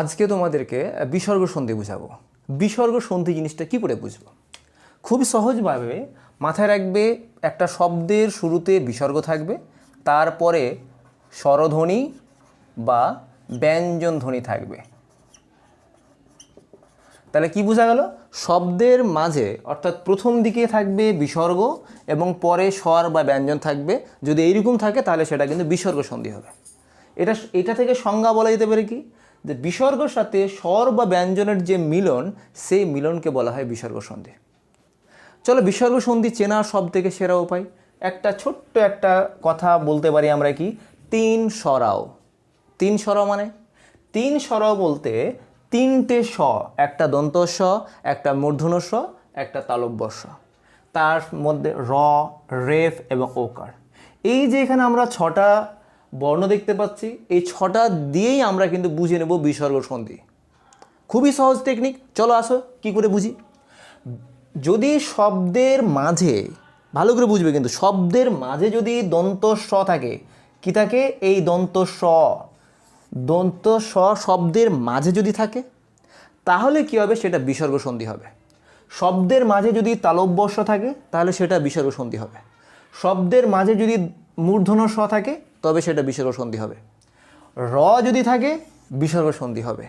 আজকে তোমাদেরকে বিসর্গ সন্ধি বুঝাবো। বিসর্গ সন্ধি জিনিসটা কি করে বুঝব? খুব সহজভাবে মাথায় রাখবে, একটা শব্দের শুরুতে বিসর্গ থাকবে, তারপরে স্বরধ্বনি বা ব্যঞ্জন ধ্বনি থাকবে। তাহলে কি বোঝা গেল? শব্দের মাঝে, অর্থাৎ প্রথম দিকে থাকবে বিসর্গ এবং পরে স্বর বা ব্যঞ্জন থাকবে। যদি এইরকম থাকে, তাহলে সেটা কিন্তু বিসর্গ সন্ধি হবে। এটা এটা থেকে সংজ্ঞা বলা যেতে পারে কি? যে বিসর্গর সাথে স্বর বা ব্যঞ্জনের যে মিলন, সেই মিলনকে বলা হয় বিসর্গ সন্ধি। চলো বিসর্গ সন্ধি চেনার সব থেকে সেরা উপায়। একটা ছোট্ট একটা কথা বলতে পারি আমরা কি? তিন সরাও। তিন সরাও মানে? তিন সরাও বলতে তিনটে স একটা দন্ত স একটা মূর্ধন্য স একটা তালব্য স তার মধ্যে র, রেফ এবং ওকার। এই যে এখানে আমরা ছটা বর্ণ দেখতে পাচ্ছি। এই ছটা দিয়েই আমরা কিন্তু বুঝে নেব বিসর্গ সন্ধি। খুবই সহজ টেকনিক চলো আসো, কি করে বুঝি? যদি শব্দের মাঝে, ভালো করে বুঝবে কিন্তু, শব্দের মাঝে যদি দন্ত স থাকে, কি থাকে? এই দন্ত স দন্ত স শব্দের মাঝে যদি থাকে, তাহলে কি হবে? সেটা বিসর্গ সন্ধি হবে। শব্দের মাঝে যদি তালব্যস্য থাকে, তাহলে সেটা বিসর্গ সন্ধি হবে। শব্দের মাঝে যদি মূর্ধন্য স থাকে তবে সেটা বিসর্গ সন্ধি হবে। র যদি থাকে বিসর্গ সন্ধি হবে।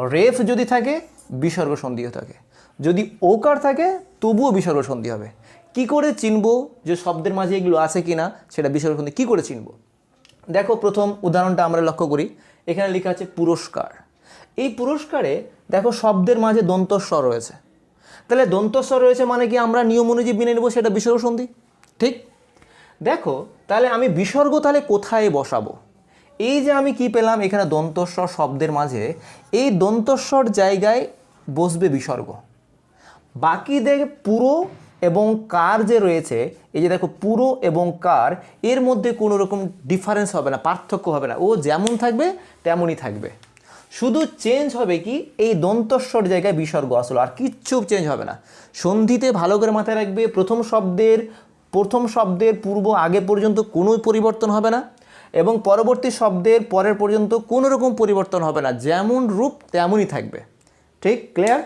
রেফ যদি থাকে বিসর্গ সন্ধি থাকে। যদি ওকার থাকে তবুও বিসর্গ সন্ধি হবে। কি করে চিনব যে শব্দের মাঝে এগুলো আছে কি না সেটা বিসর্গ সন্ধি কী করে চিনব? দেখো প্রথম উদাহরণটা আমরা লক্ষ্য করি। এখানে লেখা আছে পুরস্কার। এই পুরস্কারে দেখো শব্দের মাঝে দন্তস্বর রয়েছে। তাহলে দন্তস্বর রয়েছে মানে কি আমরা নিয়ম অনুযায়ী মেনে নেব সেটা বিসর্গ সন্ধি? ঠিক? দেখো, তাহলে আমি বিসর্গ তাহলে কোথায় বসাবো? এই যে আমি কি পেলাম এখানে দন্তস্বর শব্দের মাঝে, এই দন্তস্বর জায়গায় বসবে বিসর্গ। বাকি পুরো এবং কার যে রয়েছে, এই যে দেখো পুরো এবং কার, এর মধ্যে কোনো রকম ডিফারেন্স হবে না, পার্থক্য হবে না। ও যেমন থাকবে, তেমনই থাকবে। শুধু চেঞ্জ হবে কি, এই দন্তস্বর জায়গায় বিসর্গ আসলো, আর কিচ্ছু চেঞ্জ হবে না। সন্ধিতে ভালো করে মাথায় রাখবে, প্রথম শব্দের প্রথম শব্দের পূর্ব আগে পর্যন্ত কোনো পরিবর্তন হবে না এবং পরবর্তী শব্দের পরের পর্যন্ত কোনো রকম পরিবর্তন হবে না। যেমন রূপ, তেমনই থাকবে। ঠিক ক্লিয়ার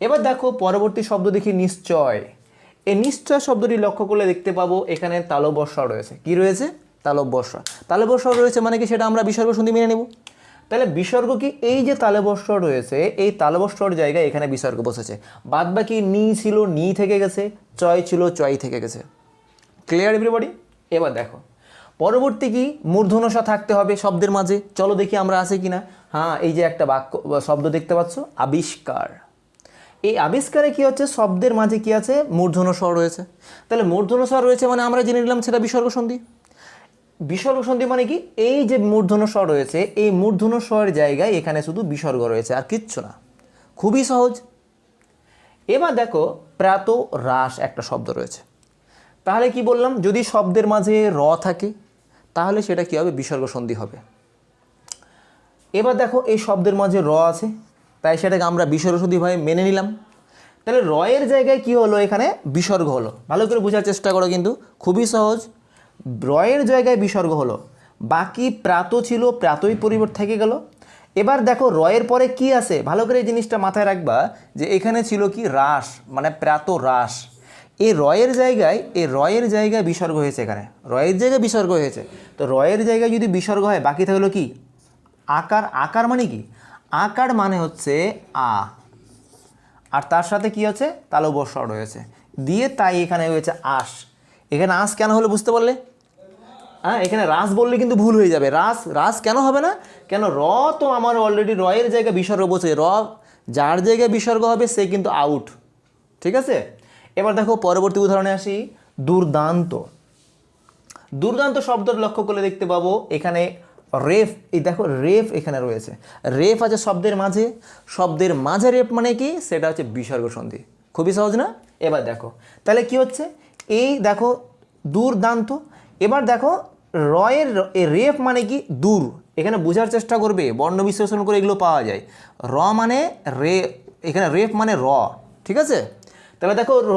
এবার দেখো পরবর্তী শব্দ দেখি নিশ্চয়। এই নিশ্চয় শব্দটি লক্ষ্য করলে দেখতে পাবো এখানে তালবর্ষা রয়েছে। কি রয়েছে? তালবর্ষা। তালবর্ষা রয়েছে মানে কি সেটা আমরা বিসর্গ সন্ধি মেনে নেব। তাহলে বিসর্গ কি? এই যে তালবস্বর রয়েছে, এই তালবস্বর জায়গায় এখানে বিসর্গ বসেছে। বাদ বাকি নি ছিল, নি থেকে গেছে, চয় ছিল, চয় থেকে গেছে। ক্লিয়ার এভরিবডি এবার দেখো। পরবর্তী কি? মূর্ধনসা থাকতে হবে শব্দের মাঝে। চলো দেখি আমরা আছে কিনা। হ্যাঁ এই যে একটা বাক্য, শব্দ দেখতে পাচ্ছ? আবিষ্কার। এই আবিষ্কারে কি হচ্ছে? শব্দের মাঝে কি আছে? মূর্ধন্য স্বর রয়েছে। তাহলে মূর্ধন্য স্বর রয়েছে মানে আমরা জেনে নিলাম সেটা বিসর্গ সন্ধি বিসর্গ সন্ধি মানে কি? এই যে মূর্ধন্য স্বর রয়েছে, এই মূর্ধন্য স্বরের জায়গায় এখানে শুধু বিসর্গ রয়েছে আর কিচ্ছু না। খুবই সহজ। এবার দেখো প্রাত হ্রাস একটা শব্দ রয়েছে। তাহলে কি বললাম? যদি শব্দের মাঝে র থাকে, তাহলে সেটা কি হবে? বিসর্গ সন্ধি হবে। এবার দেখো, এই শব্দের মাঝে র আছে, তাই সেটাকে আমরা বিসর্গ সন্ধিভাবে মেনে নিলাম। তাহলে রয়ের জায়গায় কি হলো এখানে? বিসর্গ হলো। ভালো করে বোঝার চেষ্টা করো কিন্তু, খুবই সহজ। রয়ের জায়গায় বিসর্গ হলো। বাকি প্রাত ছিল, প্রাতই পরিবর্তন থেকে গেল। এবার দেখো, রয়ের পরে কি আছে? ভালো করে এই জিনিসটা মাথায় রাখবা যে এখানে ছিল কি? রাস মানে প্রাত রাস এই রয়ের জায়গায়, এই রয়ের জায়গায় বিসর্গ হয়েছে এখানে। রয়ের জায়গায় বিসর্গ হয়েছে। তো রয়ের জায়গায় যদি বিসর্গ হয়, বাকি থাকল কি? আকার। আকার মানে কি? আকার মানে হচ্ছে আ। আর তার সাথে কি আছে? তালবস্ব রয়েছে। দিয়ে তাই এখানে হয়েছে আস। এখানে আস কেন হলো বুঝতে পারলে? হ্যাঁ এখানে রাস বললে কিন্তু ভুল হয়ে যাবে। রাস রাস কেন হবে না? কেন র তো আমার অলরেডি রয়ের জায়গায় বিসর্গ বসে র, যার জায়গায় বিসর্গ হবে, সে কিন্তু আউট ঠিক আছে? এবার দেখো পরবর্তী উদাহরণে আসি, দুর্দান্ত। দুর্দান্ত শব্দ লক্ষ্য করলে দেখতে পাবো এখানে রেফ, এই দেখো রেফ এখানে রয়েছে। রেফ আছে শব্দের মাঝে শব্দের মাঝে রেফ মানে কি? সেটা হচ্ছে বিসর্গ সন্ধি। খুবই সহজ না? এবার দেখো, তাহলে কি হচ্ছে? এই দেখো দুর্দান্ত, এবার দেখো রয়ের রেফ মানে কি? দূর। এখানে বোঝার চেষ্টা করবে, বর্ণ বিশ্লেষণ করে এগুলো পাওয়া যায়। র মানে রে, এখানে রেফ মানে র, ঠিক আছে? তাহলে দেখো র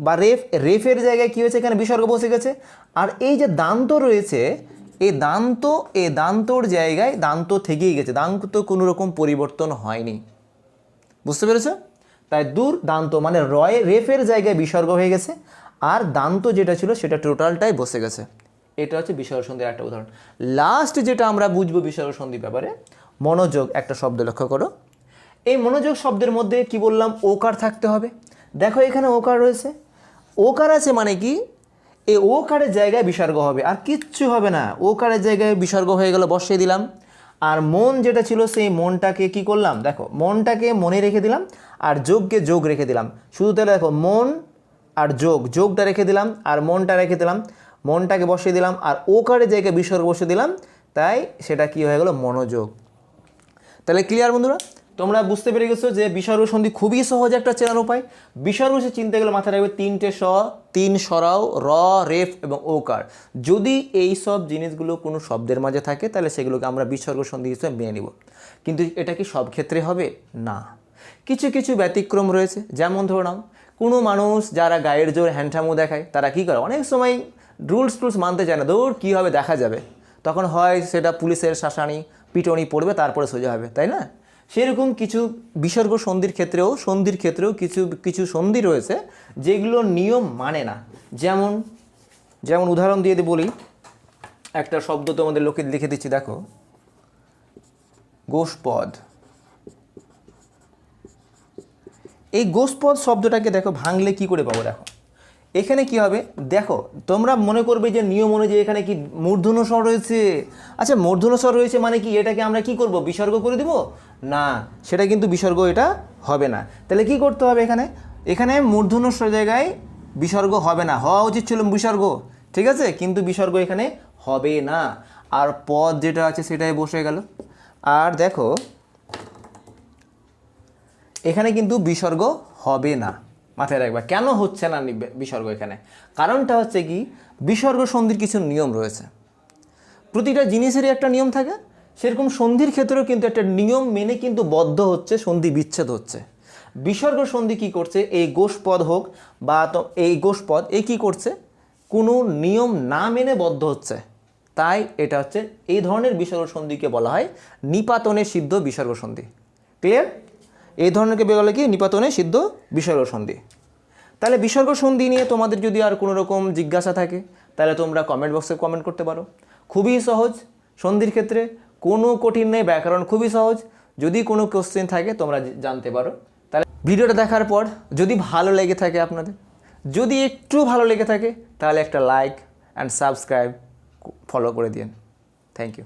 বা রেফ, রেফের জায়গায় কী হয়েছে? এখানে বিসর্গ বসে গেছে। আর এই যে দান্ত রয়েছে, এই দান্ত এ দান্তর জায়গায় দান্ত থেকেই গেছে। দান্ত কোনো রকম পরিবর্তন হয়নি। বুঝতে পেরেছ? তাই দূর দান্ত মানে রয়, রেফের জায়গায় বিসর্গ হয়ে গেছে। আর দান্ত যেটা ছিল, সেটা টোটালটাই বসে গেছে। এটা হচ্ছে বিসর্গ সন্ধির একটা উদাহরণ। লাস্ট যেটা আমরা বুঝব বিসর্গ সন্ধির ব্যাপারে, মনোযোগ, একটা শব্দ লক্ষ্য করো। এই মনোযোগ শব্দের মধ্যে কি বললাম? ওকার থাকতে হবে। দেখো এখানে ওকার রয়েছে। ওকার আছে মানে কি? এই ওকারের জায়গায় বিসর্গ হবে। আর কিচ্ছু হবে না। ওকারের জায়গায় বিসর্গ হয়ে গেল, বসিয়ে দিলাম। আর মন যেটা ছিল সেই মনটাকে কি করলাম? দেখো, মনটাকে মনে রেখে দিলাম আর যোগকে যোগ রেখে দিলাম। শুধু তাহলে দেখো, মন আর যোগ, যোগটা রেখে দিলাম আর মনটা রেখে দিলাম। মনটাকে বসিয়ে দিলাম আর ওকারের জায়গায় বিসর্গ বসিয়ে দিলাম। তাই সেটা কি হয়ে গেল? মনোযোগ। তাহলে ক্লিয়ার বন্ধুরা? তোমরা বুঝতে পেরে গেছো যে বিসর্গ সন্ধি খুবই সহজ একটা চেনার উপায়। বিসর্গ সে চিনতে গেলে মাথায় রাখবে তিনটে স, তিন সরাও, র, রেফ এবং ওকার। যদি এই সব জিনিসগুলো কোনো শব্দের মাঝে থাকে, তাহলে সেগুলোকে আমরা বিসর্গ সন্ধি হিসেবে মেনে নিব। কিন্তু এটা কি সব ক্ষেত্রে হবে? না। কিছু কিছু ব্যতিক্রম রয়েছে। যেমন ধরো নাও, কোনো মানুষ যারা গায়ের জোর হ্যান্ডামো দেখায়, তারা কি করে? অনেক সময় রুলস টুলস মানতে চায় না। দৌড় কী হবে দেখা যাবে? তখন হয় সেটা পুলিশের শাসানি, পিটনি পড়বে, তারপরে সোজা হবে। তাই না? সেরকম কিছু বিসর্গ সন্ধির ক্ষেত্রেও সন্ধির ক্ষেত্রেও কিছু কিছু সন্ধি রয়েছে, যেগুলো নিয়ম মানে না। যেমন যেমন উদাহরণ দিয়ে বলি, একটা শব্দ তোমাদের লোকে লিখে দিচ্ছি, দেখো। গোষ্পদ। এই গোষ্পদ শব্দটাকে দেখো ভাঙলে কি করে পাবো, দেখো। এখানে কি হবে? দেখো, তোমরা মনে করবে যে নিয়ম অনুযায়ী এখানে কি মূর্ধন্য স্বর রয়েছে? আচ্ছা মূর্ধন্য স্বর রয়েছে মানে কি? এটাকে আমরা কি করব? বিসর্গ করে দিব? না, সেটা কিন্তু বিসর্গ, এটা হবে না। তাহলে কি করতে হবে এখানে? এখানে মূর্ধন্য স্বর জায়গায় বিসর্গ হবে না। হওয়া উচিত ছিল বিসর্গ, ঠিক আছে? কিন্তু বিসর্গ এখানে হবে না। আর পদ যেটা আছে সেটাই বসে গেল। আর দেখো, এখানে কিন্তু বিসর্গ হবে না। মাথায় রাখবা। কেন হচ্ছে না বিসর্গ এখানে? কারণটা হচ্ছে কি, বিসর্গ সন্ধির কিছু নিয়ম রয়েছে। প্রতিটা জিনিসেরই একটা নিয়ম থাকে। সেরকম সন্ধির ক্ষেত্রেও কিন্তু একটা নিয়ম মেনে কিন্তু বদ্ধ হচ্ছে, সন্ধি বিচ্ছেদ হচ্ছে। বিসর্গ সন্ধি কি করছে? এই গোষ্পদ হোক বা এই গোষ্পদ, এ কি করছে? কোনো নিয়ম না মেনে বদ্ধ হচ্ছে। তাই এটা হচ্ছে, এই ধরনের বিসর্গ সন্ধিকে বলা হয় নিপাতনে সিদ্ধ বিসর্গ সন্ধি। ক্লিয়ার? এই ধরনেরকে বলে কি? নিপাতনে সিদ্ধ বিসর্গ সন্ধি। তাহলে বিসর্গ সন্ধি নিয়ে তোমাদের যদি আর কোনো রকম জিজ্ঞাসা থাকে, তাহলে তোমরা কমেন্ট বক্সে কমেন্ট করতে পারো। খুবই সহজ। সন্ধির ক্ষেত্রে কোনো কঠিন নেই, ব্যাকরণ খুবই সহজ। যদি কোনো কোশ্চেন থাকে, তোমরা জানতে পারো। তাহলে ভিডিওটা দেখার পর যদি ভালো লেগে থাকে আপনাদের, যদি একটু ভালো লেগে থাকে, তাহলে একটা লাইক অ্যান্ড সাবস্ক্রাইব ফলো করে দিন। Thank you